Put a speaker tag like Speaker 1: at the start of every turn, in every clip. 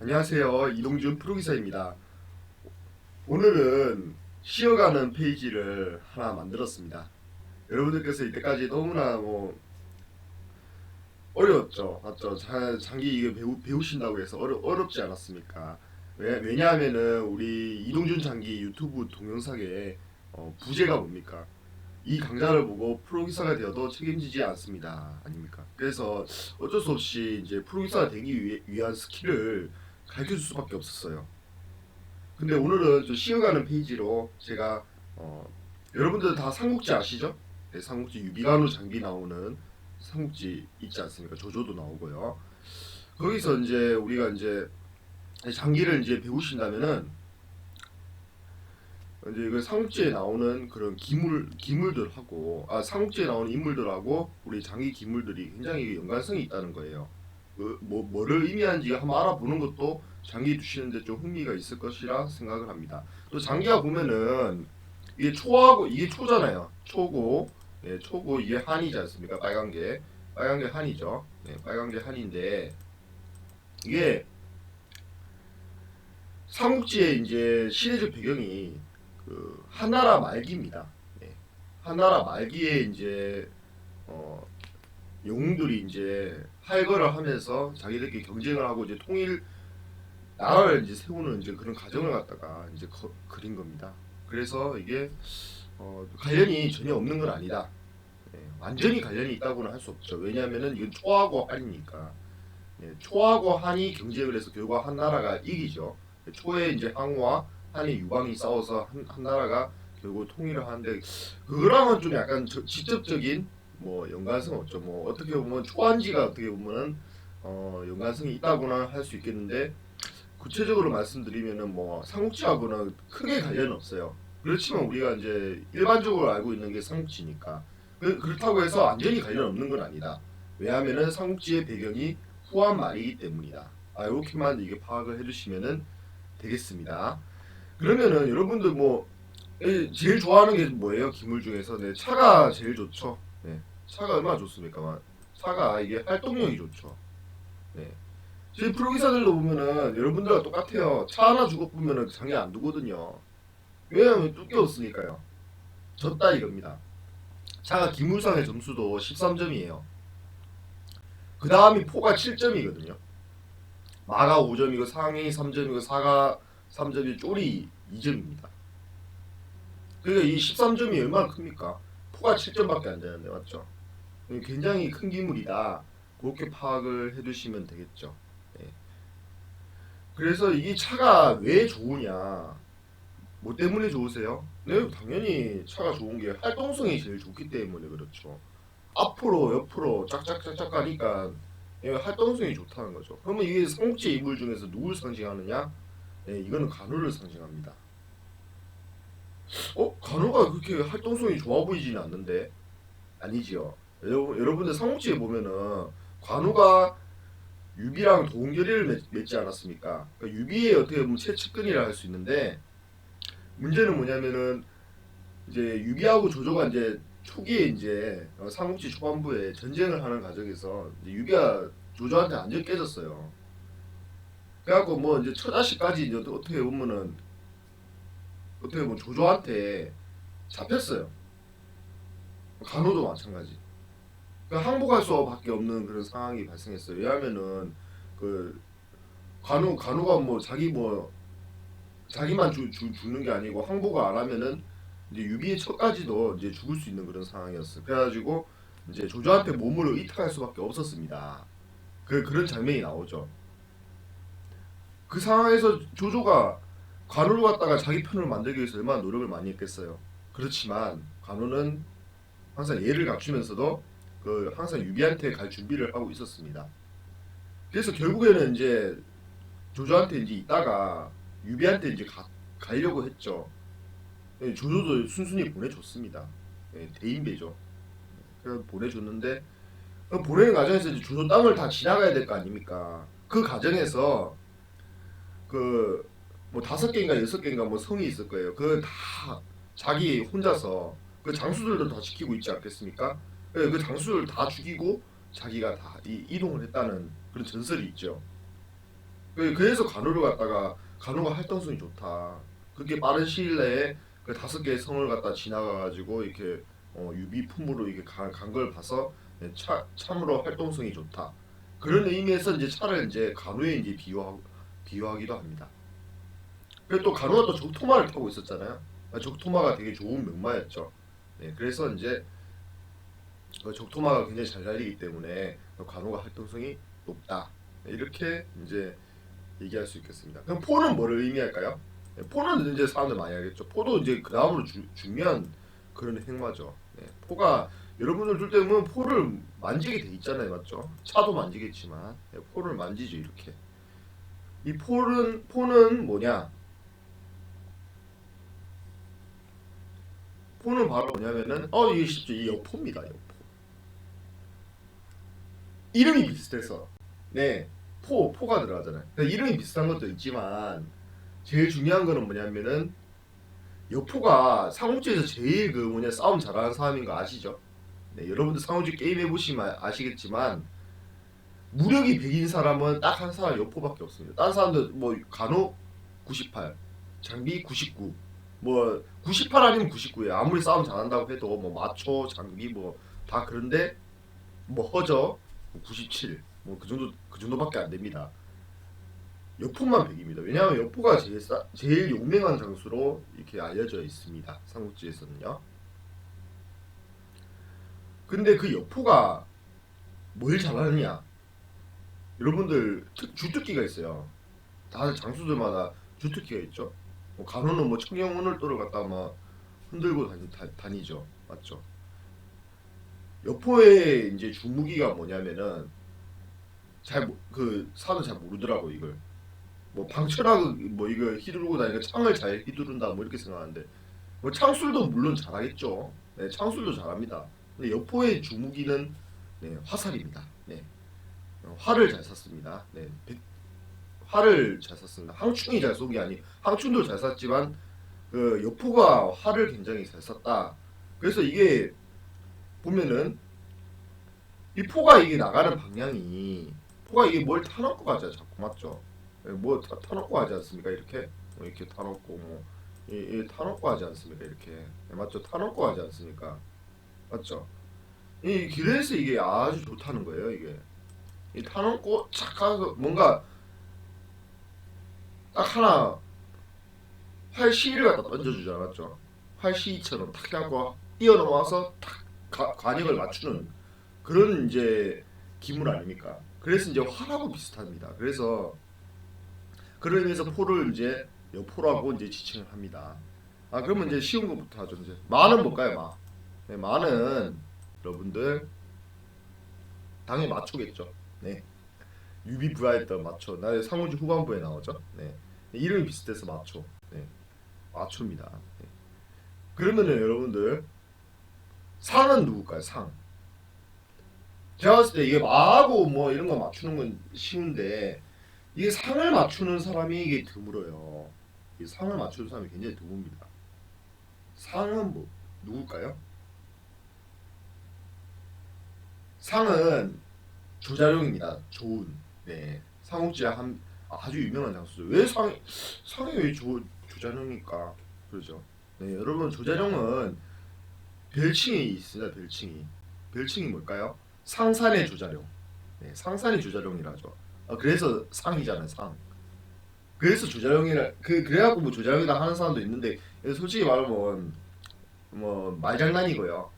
Speaker 1: 안녕하세요. 이동준 프로기사입니다. 오늘은 쉬어가는 페이지를 하나 만들었습니다. 여러분들께서 이때까지 너무나 뭐 어려웠죠. 맞죠? 자- 장기 이거 배우, 배우신다고 해서 어려, 어렵지 않았습니까? 왜, 왜냐하면은 우리 이동준 장기 유튜브 동영상에 어, 부제가 뭡니까? 이 강좌를 보고 프로기사가 되어도 책임지지 않습니다. 아닙니까? 그래서 어쩔 수 없이 이제 프로기사가 되기 위, 위한 스킬을 가르쳐 줄 수밖에 없었어요. 근데 오늘은 좀 쉬어가는 페이지로 제가 어, 여러분들 다 삼국지 아시죠? 네, 삼국지 유비간호 장비 나오는 삼국지 있지 않습니까? 조조도 나오고요. 거기서 이제 우리가 이제 장기를 이제 배우신다면은 이제 그 삼국지에 나오는 그런 기물 기물들하고 아 삼국지에 나오는 인물들하고 우리 장기 기물들이 굉장히 연관성이 있다는 거예요. 그, 뭐 뭐를 의미하는지 한번 알아보는 것도 장기 두시는데 좀 흥미가 있을 것이라 생각을 합니다. 또 장기가 보면은 이게 초하고 이게 초잖아요. 초고 예, 초고 이게 한이지 않습니까? 빨간 게 빨간 게 한이죠. 네, 빨간 게 한인데 이게 삼국지의 이제 시대적 배경이 그 한나라 말기입니다. 네. 한나라 말기에 이제 어, 영웅들이 이제 할거를 하면서 자기들끼리 경쟁을 하고 이제 통일 나라를 이제 세우는 이제 그런 과정을 갖다가 이제 거, 그린 겁니다. 그래서 이게 어, 관련이 전혀 없는 건 아니다. 예, 완전히 관련이 있다고는 할 수 없죠. 왜냐하면은 이건 초하고 한이니까 예, 초하고 한이 경쟁을 해서 결국 한 나라가 이기죠. 초에 이제 항우와 한이 유방이 싸워서 한, 한 나라가 결국 통일을 하는데 그거랑은 좀 약간 저- 직접적인 뭐 연관성 없죠. 뭐 어떻게 보면 초한지가 어떻게 보면은 어, 연관성이 있다고나 할 수 있겠는데 구체적으로 말씀드리면은 뭐 삼국지하고는 크게 관련은 없어요. 그렇지만 우리가 이제 일반적으로 알고 있는 게 삼국지니까 그, 그렇다고 해서 완전히 관련 없는 건 아니다. 왜냐하면은 삼국지의 배경이 후한 말이기 때문이다. 아 이렇게만 이게 파악을 해주시면은 되겠습니다. 그러면은 여러분들 뭐 에, 제일 좋아하는 게 뭐예요? 기물 중에서 네, 차가 제일 좋죠. 네, 차가 얼마나 좋습니까? 차가 이게 활동력이 좋죠. 네. 저희 프로기사들도 보면은 여러분들과 똑같아요. 차 하나 주고 보면은 장애 안 두거든요. 왜냐하면 뚝게 없으니까요. 졌다 이겁니다. 차가 기물상의 점수도 13점이에요. 그 다음이 포가 7점이거든요. 마가 5점이고 상이 3점이고 사가 3점이 쫄이 2점입니다. 그러니까 이 13점이 얼마나 큽니까? 포가 7점밖에 안 되는데 맞죠? 굉장히 큰 기물이다. 그렇게 파악을 해두시면 되겠죠. 네. 그래서 이 차가 왜 좋으냐? 뭐 때문에 좋으세요? 네, 당연히 차가 좋은 게 활동성이 제일 좋기 때문에 그렇죠. 앞으로 옆으로 짝짝짝짝 가니까 예, 활동성이 좋다는 거죠. 그러면 이게 삼국지 인물 중에서 누굴 상징하느냐? 네, 이거는 간호를 상징합니다. 어? 간호가 그렇게 활동성이 좋아 보이지는 않는데 아니지요. 여러분, 여러분들 삼국지에 보면은 관우가 유비랑 동결의를 맺, 맺지 않았습니까? 그러니까 유비의 어떻게 보면 최측근이라 할 수 있는데 문제는 뭐냐면은 이제 유비하고 조조가 이제 초기에 이제 어, 삼국지 초반부에 전쟁을 하는 과정에서 유비가 조조한테 완전 깨졌어요. 그래갖고 뭐 이제 처자식까지 이제 어떻게 보면은 어떻게 보면 조조한테 잡혔어요. 간호도 마찬가지. 그러니까 항복할 수밖에 없는 그런 상황이 발생했어요. 왜냐하면은 그 간호 간호가 뭐 자기 뭐 자기만 주, 주, 죽는 게 아니고 항복을 안 하면은 이제 유비의 척까지도 이제 죽을 수 있는 그런 상황이었어요. 그래가지고 이제 조조한테 몸을 의탁할 수밖에 없었습니다. 그 그런 장면이 나오죠. 그 상황에서 조조가 관우를 갖다가 자기 편을 만들기 위해서 얼마나 노력을 많이 했겠어요. 그렇지만 관우는 항상 예를 갖추면서도 그 항상 유비한테 갈 준비를 하고 있었습니다. 그래서 결국에는 이제 조조한테 이제 있다가 유비한테 이제 가, 가려고 했죠. 예, 조조도 순순히 보내줬습니다. 예, 대인배죠. 그래서 보내줬는데 그 보내는 과정에서 이제 조조 땅을 다 지나가야 될 거 아닙니까? 그 과정에서 그 뭐 다섯 개인가 여섯 개인가 뭐 성이 있을 거예요. 그 다 자기 혼자서 그 장수들도 다 지키고 있지 않겠습니까? 예, 그 장수를 다 죽이고 자기가 다 이, 이동을 했다는 그런 전설이 있죠. 그- 그래서 간호를 갖다가 간호가 활동성이 좋다. 그렇게 빠른 시일 내에 그 다섯 개의 성을 갖다 지나가가지고 이렇게 어, 유비 품으로 이렇게 간걸 봐서 네, 차, 참으로 활동성이 좋다. 그런 의미에서 이제 차를 이제 간호에 이제 비유하, 비유하기도 합니다. 그리고 또 간호가 또 적토마를 타고 있었잖아요. 아, 적토마가 되게 좋은 명마였죠. 네, 그래서 이제 그 적토마가 굉장히 잘 달리기 때문에 그 간호가 활동성이 높다. 네, 이렇게 이제 얘기할 수 있겠습니다. 그럼 포는 뭐를 의미할까요? 네, 포는 이제 사람들 많이 알겠죠. 포도 이제 그 다음으로 중요한 그런 행마죠. 네, 포가 여러분들 둘때 보면 포를 만지게 돼 있잖아요, 맞죠? 차도 만지겠지만 네, 포를 만지죠 이렇게. 이 포는 포는 뭐냐? 포는 바로 뭐냐면은 어 이게 쉽죠 이 여포입니다 여포. 이름이 비슷해서 네 포, 포가 들어가잖아요. 그러니까 이름이 비슷한 것도 있지만 제일 중요한 거는 뭐냐면은 여포가 상호지에서 제일 그 뭐냐 싸움 잘하는 사람인 거 아시죠? 네, 여러분들 상호지 게임 해보시면 아시겠지만 무력이 100인 사람은 딱 한 사람 여포밖에 없습니다. 다른 사람들 뭐 간호 98, 장비 99, 뭐 98 아니면 99예요. 아무리 싸움 잘한다고 해도 뭐 마초, 장비 뭐 다 그런데 뭐 허저 97, 뭐 그 정도 그 정도밖에 안 됩니다. 여포만 100입니다. 왜냐하면 여포가 제일 싸, 제일 용맹한 장수로 이렇게 알려져 있습니다. 삼국지에서는요. 근데 그 여포가 뭘 잘하느냐? 여러분들 특- 주특기가 있어요. 다들 장수들마다 주특기가 있죠. 뭐 간호는 뭐 청경운을도를 갖다 막 흔들고 다니, 다, 다니죠. 맞죠? 여포의 이제 주무기가 뭐냐면은 잘그 사도 잘 모르더라고 이걸 뭐 방철하고 뭐 이거 휘두르고 다니까 창을 잘 휘두른다 뭐 이렇게 생각하는데 뭐 창술도 물론 잘하겠죠. 네, 창술도 잘합니다. 근데 여포의 주무기는 네, 화살입니다. 네. 어, 활을 잘 쐈습니다. 네. 백- 활을 잘 쐈습니다. 항충이 잘 쏜 게 아니 항충도 잘 쐈지만 그 여포가 활을 굉장히 잘 쐈다. 그래서 이게 보면은 이 포가 이게 나가는 방향이 포가 이게 뭘 타놓고 가죠 자꾸 맞죠? 예, 뭐 타, 타놓고 가지 않습니까 이렇게 뭐 이렇게 타놓고 뭐 이, 이 타놓고 하지 않습니까 이렇게 예, 맞죠? 타놓고 하지 않습니까 맞죠? 이 길에서 이게 아주 좋다는 거예요 이게 이 타놓고 착 가서 뭔가 딱 하나 활 시를 갖다 던져주잖아 맞죠? 활 시처럼 탁 해갖고 뛰어넘어서 탁 가- 관역을 맞추는 그런 이제 기물 아닙니까? 그래서 이제 활하고 비슷합니다. 그래서 그런 의미에서 포를 이제 여포라고 이제 지칭을 합니다. 아 그러면 이제 쉬운 것부터 하죠. 이제 마는 뭘까요? 마. 네, 마는 여러분들 당연히 마초겠죠. 네. 유비부야했던 마초. 나 상호지 후반부에 나오죠. 네. 이름이 비슷해서 마초. 네. 마초입니다. 네. 그러면은 여러분들 상은 누굴까요? 상. 제가 봤을 때 이게 마하고 뭐 이런 거 맞추는 건 쉬운데 이게 상을 맞추는 사람이 이게 드물어요. 이 상을 맞추는 사람이 굉장히 드뭅니다. 상은 뭐 누굴까요? 상은 조자룡입니다. 좋은 네 상옥지야 한 아주 유명한 장수죠. 왜 상이 상이 왜 조, 조자룡일까? 그러죠. 네 여러분 조자룡은 별칭이 있습니다. 별칭이 별칭이 뭘까요? 상산의 조자룡. 네, 상산의 조자룡이라죠. 아, 그래서 상이잖아요, 상. 그래서 조자룡이라 그 그래갖고 뭐 조자룡이다 하는 사람도 있는데 솔직히 말하면 뭐 말장난이고요.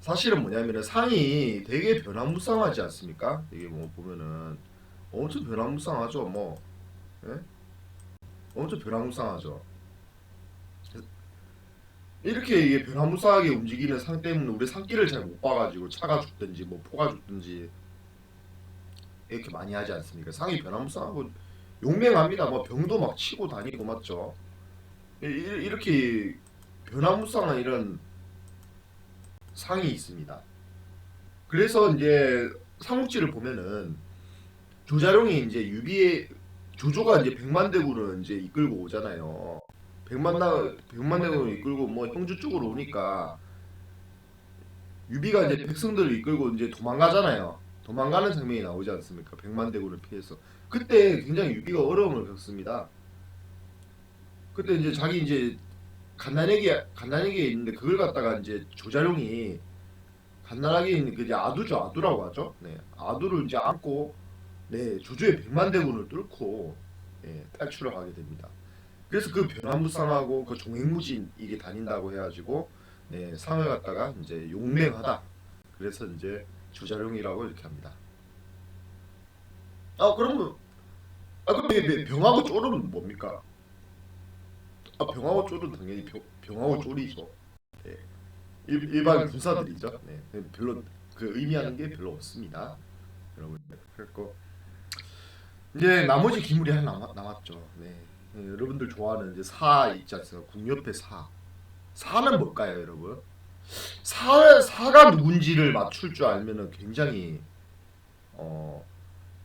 Speaker 1: 사실은 뭐냐면은 상이 되게 변화무쌍하지 않습니까? 이게 뭐 보면은 엄청 변화무쌍하죠, 뭐. 예? 엄청 변화무쌍하죠. 이렇게 이게 변화무쌍하게 움직이는 상 때문에 우리 상기를 잘못 봐가지고 차가 죽든지 뭐 포가 죽든지 이렇게 많이 하지 않습니까? 상이 변화무쌍하고 용맹합니다. 뭐 병도 막 치고 다니고 맞죠? 이렇게 변화무쌍한 이런 상이 있습니다. 그래서 이제 삼국지를 보면은 조자룡이 이제 유비의 조조가 이제 백만 대군을 이제 이끌고 오잖아요. 백만 나 백만 대군을 이끌고 뭐 형주 쪽으로 오니까 유비가 이제 백성들을 이끌고 이제 도망가잖아요. 도망가는 장면이 나오지 않습니까? 백만 대군을 피해서 그때 굉장히 유비가 어려움을 겪습니다. 그때 이제 자기 이제 갓난애기 갓난애기에 있는데 그걸 갖다가 이제 조자룡이 갓난아기 있는 그 이제 아두죠 아두라고 하죠. 네 아두를 이제 안고 네 조조의 백만 대군을 뚫고 예, 탈출을 하게 됩니다. 그래서 그 변환무쌍하고 그 종횡무진 이게 다닌다고 해가지고 네, 상을 갖다가 이제 용맹하다. 그래서 이제 조자룡이라고 이렇게 합니다. 아 그러면 아 그럼 병하고 쫄은 뭡니까? 아 병하고 쫄은 당연히 병, 병하고 쫄이죠. 네. 일, 일반 군사들이죠. 네. 별로 그 의미하는 게 별로 없습니다. 여러분 그랬고 이제 나머지 기물이 하나 남았, 남았죠. 네. 네, 여러분들 좋아하는 이제 사 있지 않습니까? 국옆에 사. 사는 뭘까요, 여러분? 사 사가 누군지를 맞출 줄 알면은 굉장히 어,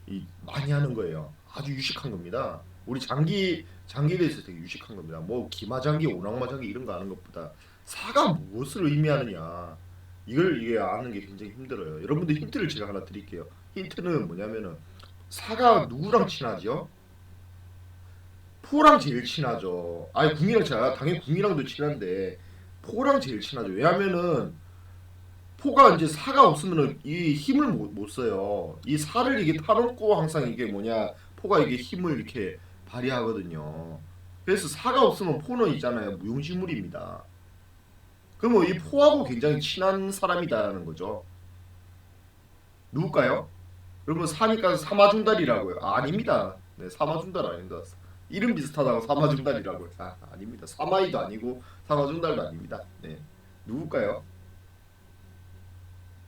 Speaker 1: 이 많이 하는 거예요. 아주 유식한 겁니다. 우리 장기 장기대에서 되게 유식한 겁니다. 뭐 기마장기, 오랑마장기 이런 거 아는 것보다 사가 무엇을 의미하느냐 이걸 이게 아는 게 굉장히 힘들어요. 여러분들 힌트를 제가 하나 드릴게요. 힌트는 뭐냐면은 사가 누구랑 친하죠? 포랑 제일 친하죠. 아니 궁이랑 제가 당연히 궁이랑도 친한데 포랑 제일 친하죠. 왜냐면은 포가 이제 사가 없으면은 이 힘을 못, 못 써요. 이 사를 이게 타놓고 항상 이게 뭐냐 포가 이게 힘을 이렇게 발휘하거든요. 그래서 사가 없으면 포는 있잖아요 무용지물입니다. 그러면 이 포하고 굉장히 친한 사람이다라는 거죠. 누굴까요? 여러분 사니까 사마중달이라고요. 아, 아닙니다. 네, 사마중달 아닙니다. 이름 비슷하다고 사마중달이라고요. 아, 아닙니다. 사마이도 아니고 사마중달도 아닙니다. 네, 누굴까요?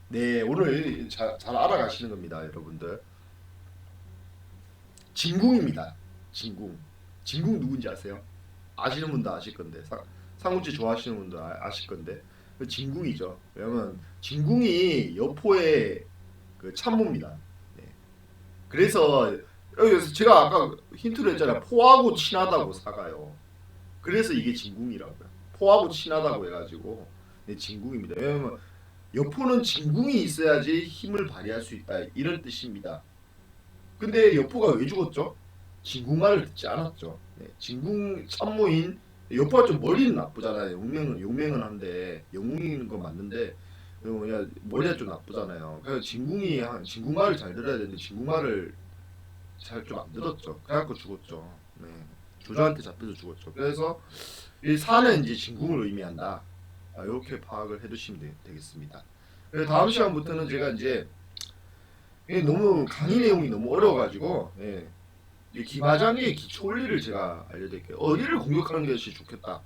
Speaker 1: 네, 오늘 자, 잘 알아가시는 겁니다, 여러분들. 진궁입니다. 진궁. 진궁 누군지 아세요? 아시는 분도 아실 건데 상, 상우지 좋아하시는 분도 아, 아실 건데 그 진궁이죠. 왜냐면 진궁이 여포의 그 참모입니다. 네. 그래서 여기서 제가 아까 힌트를 했잖아요. 포하고 친하다고 사가요. 그래서 이게 진궁이라고요. 포하고 친하다고 해가지고 네, 진궁입니다. 왜냐면 여포는 진궁이 있어야지 힘을 발휘할 수 있다 이런 뜻입니다. 근데 여포가 왜 죽었죠? 진궁말을 듣지 않았죠. 네, 진궁 참모인 여포가 좀 머리는 나쁘잖아요. 용맹은 용맹은 한데 영웅인 건 맞는데 그 뭐냐 머리가 좀 나쁘잖아요. 그래서 진궁이 한 진궁말을 잘 들어야 되는데 진궁말을 잘 좀 안 들었죠. 그래갖고 죽었죠. 네, 조조한테 잡혀서 죽었죠. 그래서 이 사는 이제 진궁을 의미한다. 아, 이렇게 파악을 해두시면 되, 되겠습니다. 그래서 다음 시간부터는 제가 이제 너무 강의 내용이 너무 어려워가지고 예, 이 기마장의 기초 원리를 제가 알려드릴게요. 어디를 공격하는 것이 좋겠다.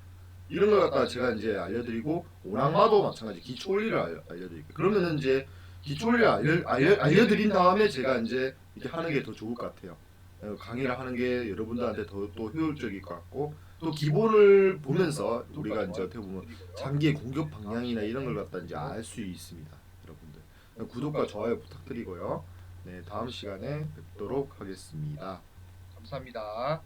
Speaker 1: 이런 걸 갖다가 제가 이제 알려드리고 오랑마도 마찬가지 기초 원리를 알, 알려드릴게요. 그러면은 이제 기초 원리를 알려, 알려, 알려드린 다음에 제가 이제 이렇게 하는 게 더 좋을 것 같아요. 어, 강의를 하는 게 여러분들한테 더 또 효율적일 것 같고 또 기본을 보면서 우리가 이제 어떻게 보면 장기의 공격 방향이나 이런 걸 갖다 이제 알 수 있습니다, 여러분들. 구독과 좋아요 부탁드리고요. 네, 다음 시간에 뵙도록 하겠습니다.
Speaker 2: 감사합니다.